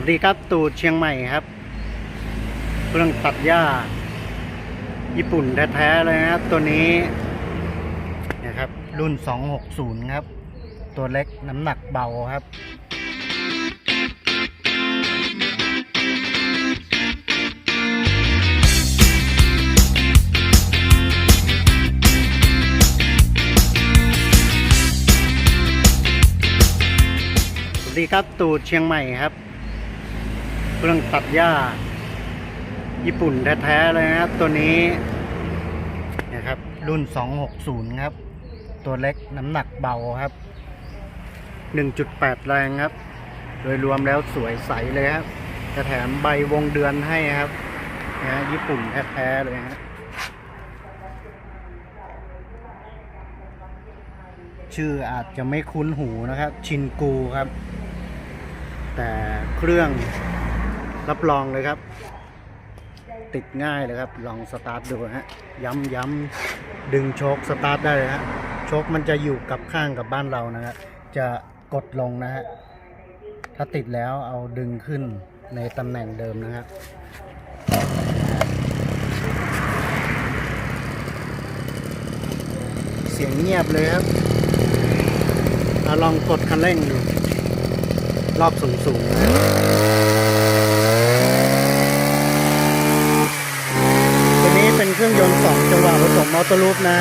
วัสดีครับตูดเชียงใหม่ครับ เครื่องตัดหญ้า ญี่ปุ่นแท้ๆเลยนะครับ ตัวนี้นะครับ รุ่น 260 ครับ ตัวเล็กน้ำหนักเบาครับสวัสดีครับตูดเชียงใหม่ครับ เครื่องตัดหญ้า ญี่ปุ่นแท้ๆเลยนะครับ ตัวนี้นะครับรุ่น 260 ครับ ตัวเล็กน้ำหนักเบาครับ 1.8 แรงครับ โดยรวมแล้วสวยใสเลยครับจะแถมใบวงเดือนให้ครับนะฮะญี่ปุ่นแท้ๆเลยฮะชื่ออาจจะไม่คุ้นหูนะครับ ชินกูครับ แต่เครื่อง รับรองเลยครับ ติดง่ายเลยครับ ลองสตาร์ทดูฮะ ย้ำย้ำดึงโชคสตาร์ทได้เลยฮะ โชคมันจะอยู่กับข้างกับบ้านเรานะครับจะกดลงนะฮะ ถ้าติดแล้วเอาดึงขึ้นในตำแหน่งเดิมนะครับเสียงเงียบเลยครับเอาลองกดคันเร่งดู รอบสูงสูงๆนะตัวนี้เป็นเครื่องยนต์สองจังหวะผส มอเตอร์ลูปนะ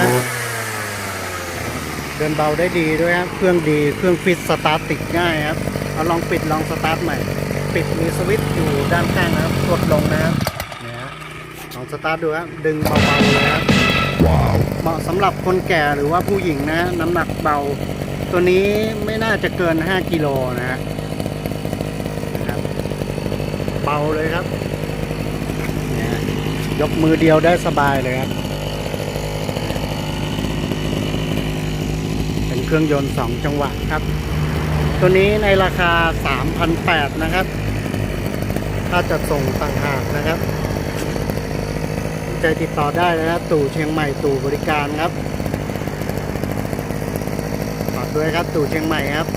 เดินเบาได้ดีด้วยครับเครื่องดีเครื่องฟิตสตาร์ทติดง่ายครับเอาลองปิดลองสตาร์ทใหม่ ปิดมีสวิตช์อยู่ด้านข้างนะครับกดลงนะครับเนี่ยฮะลองสตาร์ทดูครับดึงเบาๆเลยครับเหมาะสำหรับคนแก่หรือว่าผู้หญิงนะ น้ำหนักเบา ตัวนี้ไม่น่าจะเกิน 5กิโลนะฮะนะครับเบาเลยครับเนี่ยยกมือเดียวได้สบายเลยครับ เครื่องยนต์ 2 จังหวะครับ ตัวนี้ในราคา 3,800 นะครับ ถ้าจะส่งต่างหากนะครับใจติดต่อได้นะครับตู่เชียงใหม่ตู่บริการครับฝากด้วยครับตู่เชียงใหม่ครับ